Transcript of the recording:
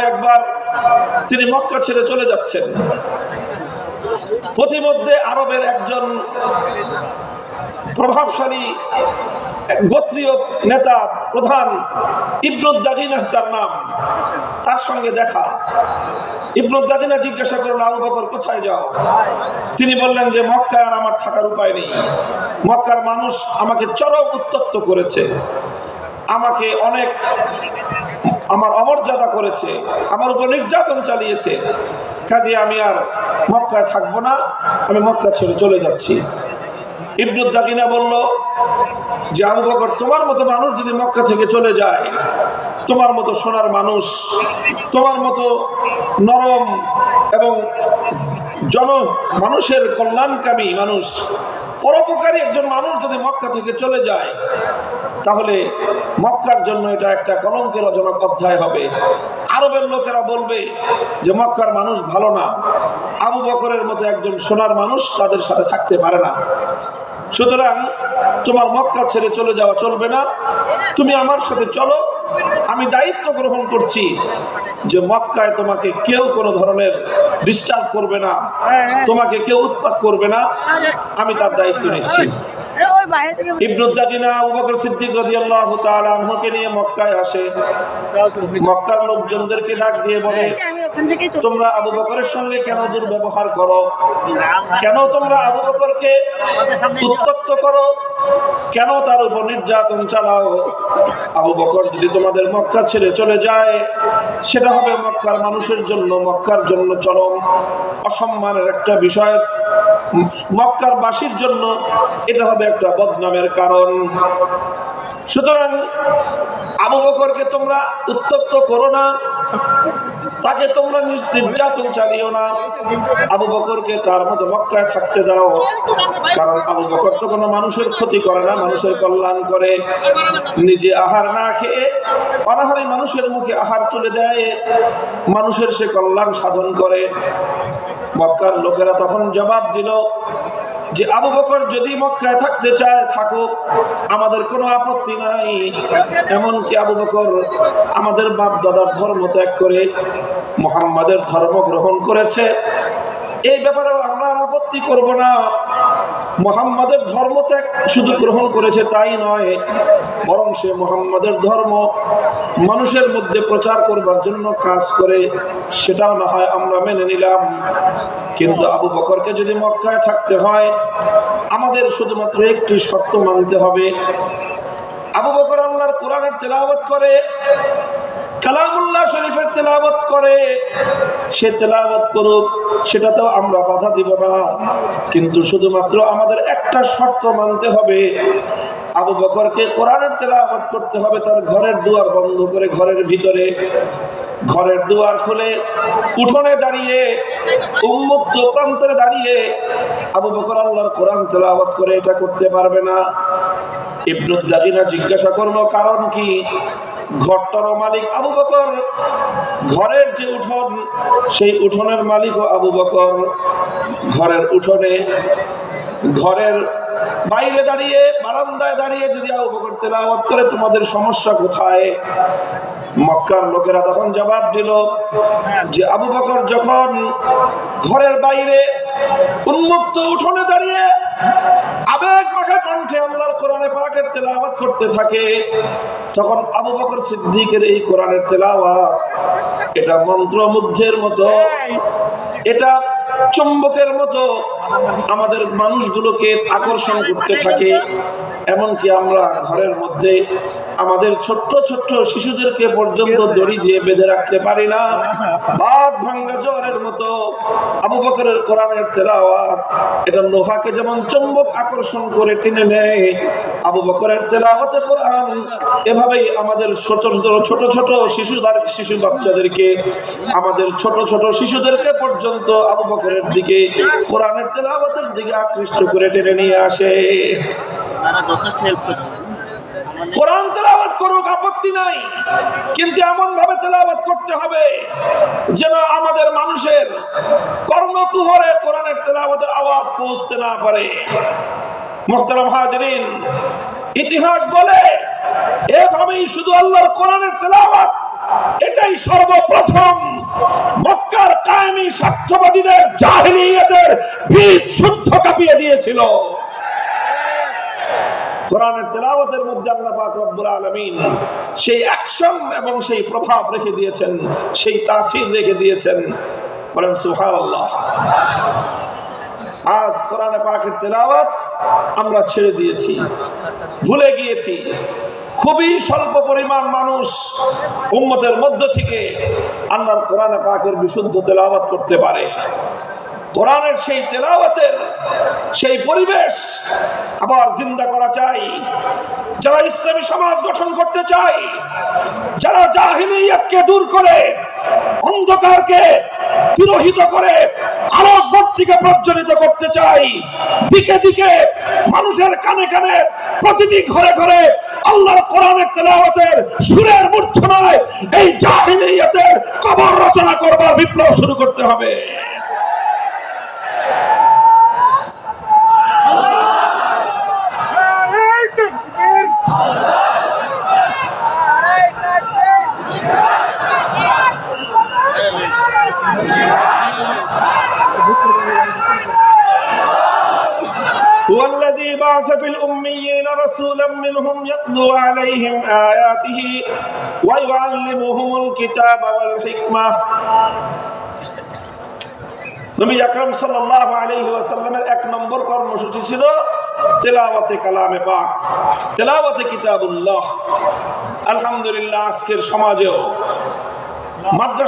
একবার তিনি মক্কা ছেড়ে চলে যাচ্ছেন। প্রতিমধ্যে আরবের একজন প্রভাবশালী গোত্রীয় নেতা প্রধান ইবনুদ্দাগিনা তার নাম, তার সঙ্গে দেখা। ইবনুদ্দাগিনা জিজ্ঞাসা করলেন, আবু বকর, কোথায় যাও? তিনি বললেন যে, মক্কায় আর আমার থাকার উপায় নেই। মক্কার মানুষ আমাকে চরম উত্তপ্ত করেছে। আমাকে অনেক আমার অমর্যাদা করেছে, আমার উপর নির্যাতন চালিয়েছে। কাজে আমি আর মক্কায় থাকব না, আমি মক্কা ছেড়ে চলে যাচ্ছি। ইবনুদ্দাকিনা বলল, যে আবু বকর, তোমার মতো মানুষ যদি মক্কা থেকে চলে যায়, তোমার মতো সোনার মানুষ, তোমার মতো নরম এবং জন মানুষের কল্যাণকামী মানুষ, পরোপকারী একজন মানুষ যদি মক্কা থেকে চলে যায় তাহলে মক্কার জন্য এটা একটা কলঙ্কের অজনক অধ্যায় হবে। আরবের লোকেরা বলবে যে মক্কার মানুষ ভালো না। আবু বকরের মতো একজন সোনার মানুষ তাদের সাথে থাকতে পারে না। সুতরাং তোমার মক্কা ছেড়ে চলে যাওয়া চলবে না। তুমি আমার সাথে চলো। আমি দায়িত্ব গ্রহণ করছি যে মক্কায় তোমাকে কেউ কোনো ধরনের ডিস্টার্ব করবে না। তোমাকে কেউ উৎপাত করবে না। আমি তার দায়িত্ব নিচ্ছি। ওই বাইরে থেকে ইবনুদ্দাকিনা আবু বকর সিদ্দিক রাদিয়াল্লাহু তাআলা আনহুকে নিয়ে মক্কায় আসে। মক্কার লোকজনদেরকে ডাক দিয়ে বলে আমি ওখান থেকে চলে তোমরা আবু বকরের সঙ্গে কেন দুর্ব্যবহার করো? কেন তোমরা আবু বকরকে উত্তপ্ত করো? কেন তার উপর নির্যাতন চালাও? আবু বকর যদি তোমাদের মক্কা ছেড়ে চলে যায় সেটা হবে মক্কার মানুষের জন্য মক্কার জন্য চরম অসম্মানের একটা বিষয়। মক্কার বাসীর জন্য এটা হবে একটা বদনামের কারণ। সুতরাং আবু বকরকে তোমরা উত্তপ্ত করো না। তাকে তোমরা নির- নির্যাতন চালিও না। আবু বকরকে তার মতো মক্কায় থাকতে দাও। কারণ আবু বকর তো কোনো মানুষের ক্ষতি করে না, মানুষের কল্যাণ করে। নিজে আহার না খেয়ে অনাহারে মানুষের মুখে আহার তুলে দেয়। মানুষের সে কল্যাণ সাধন করে। মক্কার লোকেরা তখন জবাব দিল যে আবু বকর যদি মক্কায় থাকতে চায়, থাকুক, আমাদের কোনো আপত্তি নাই। এমনকি আবু বকর আমাদের বাপ দাদার ধর্ম ত্যাগ করে মোহাম্মদের ধর্ম গ্রহণ করেছে। এই ব্যাপারেও আমরা আর আপত্তি করব না। মোহাম্মদের ধর্ম ত্যাগ শুধু গ্রহণ করেছে তাই নয় বরং সে মোহাম্মদের ধর্ম মানুষের মধ্যে প্রচার করবার জন্য কাজ করে, সেটাও না হয় আমরা মেনে নিলাম। কিন্তু আবু বকরকে যদি মক্কায় থাকতে হয়, আমাদের শুধুমাত্র একটি শর্ত মানতে হবে। আবু বকর আল্লাহর কোরআনের তেলাওয়াত করে কালামুল্লাহ শরীফের তেলাওয়াত করে, সে তেলাওয়াত করুক, সেটাতেও আমরা বাধা দিব না। কিন্তু শুধুমাত্র আমাদের একটা শর্ত মানতে হবে, আবু বকরকে কোরআনের তেলাওয়াত করতে হবে, তার ঘরের দুয়ার বন্ধ করে ঘরের ভিতরে। ঘরের দুয়ার খুলে উঠোনে দাঁড়িয়ে, উন্মুক্ত প্রান্তরে দাঁড়িয়ে আবু বকর আল্লাহর কোরআন তেলাওয়াত করে এটা করতে পারবে না। ইবনুদ্দাকিনা জিজ্ঞাসা করল, কারণ কি? ঘরটার মালিক আবু বকর। ঘরের যে উঠোন, সেই উঠোনের মালিকও আবু বকর। ঘরের উঠোনে ঘরের বাইরে দাঁড়িয়ে, বারান্দায় দাঁড়িয়ে যদি আবু বকর তেলাওয়াত করে, তোমাদের সমস্যা কোথায়? মক্কার লোকেরা তখন জবাব দিল যে আবু বকর যখন ঘরের বাইরে উন্মুক্ত উঠোনে দাঁড়িয়ে আবেগ মাখা কণ্ঠে আল্লাহর কোরআনে পাকের তেলাওয়াত করতে থাকে তখন আবু বকর সিদ্দিকের এই কোরআনের তেলাওয়াত এটা মন্ত্রমুগ্ধের মতো এটা চুম্বকের মতো আমাদের মানুষগুলোকে আকর্ষণ করতে থাকে, এমনকি আমরা ঘরের মধ্যে আমাদের ছোট্ট ছোট্ট শিশুদেরকে পর্যন্ত দড়ি দিয়ে বেঁধে রাখতে পারি না। বাদ ভাঙ্গা জ্বরের মতো আবু বকরের কোরআনের তেলাওয়াত, এটা লোহাকে যেমন চুম্বক আকর্ষণ করে টেনে নেয়, আবু বকরের তেলাওয়াতে কোরআন এভাবেই আমাদের ছোট ছোট ছোট ছোট শিশুদার, শিশু বাচ্চাদেরকে, আমাদের ছোট ছোট শিশুদেরকে পর্যন্ত আবু বকরের দিকে কোরআনের তেলাওয়াতের দিকে আকৃষ্ট করে টেনে নিয়ে আসে। কোরআন তেলাওয়াত করুক আপত্তি নাই। কিন্তু এমন ভাবে তেলাওয়াত করতে হবে যেন আমাদের মানুষের কর্ণকুহরে কোরআনের তেলাওয়াতের আওয়াজ পৌঁছতে না পারে। মোহতারাম হাজরিন ইতিহাস বলে এভাবেই শুধু আল্লাহর কোরআনের তেলাওয়াত এটাই সর্বপ্রথম মক্কার কায়েমি জাহিলিয়াতের বীজ শুদ্ধ কাঁপিয়ে দিয়েছিল। সেই প্রভাব রেখে দিয়েছেন, সেই তাসির রেখে দিয়েছেন। বলেন আজ কোরআনে তেলাওয়াত আমরা ছেড়ে দিয়েছি, ভুলে গিয়েছি। খুবই স্বল্প পরিমাণ মানুষ উম্মতের মধ্য থেকে আল্লাহর কোরআনে পাকের বিশুদ্ধ তেলাওয়াত করতে পারে। কোরআনের সেই তেলাওয়াতের সেই পরিবেশ আবার জিন্দা করা চাই, যারা ইসলামী সমাজ গঠন করতে চায় যারা জাহিলিয়াতকে দূর করে অন্ধকারকে তিরোহিত করে আরও বর্তিকে প্রজ্বলিত করতে চাই। দিকে দিকে মানুষের কানে কানে প্রতিটি ঘরে ঘরে আল্লাহর কোরআনের তেলাওয়াতের সুরের মূর্ছনায় এই জাহিলিয়াতের কবর রচনা করবার বিপ্লব শুরু করতে হবে। هو الذي بعث في الأميين رسولا منهم يتلو عليهم آياته ويعلمهم الكتاب والحكمة নবী আকরাম সাল্লাল্লাহু আলাইহি ওয়াসাল্লামের এক নম্বর কর্মসূচি ছিল তেলাওয়াতে কালামে পাক তেলাওয়াতে কিতাবুল্লাহ আলহামদুলিল্লাহ আজকের সমাজেও মাদ্রাসা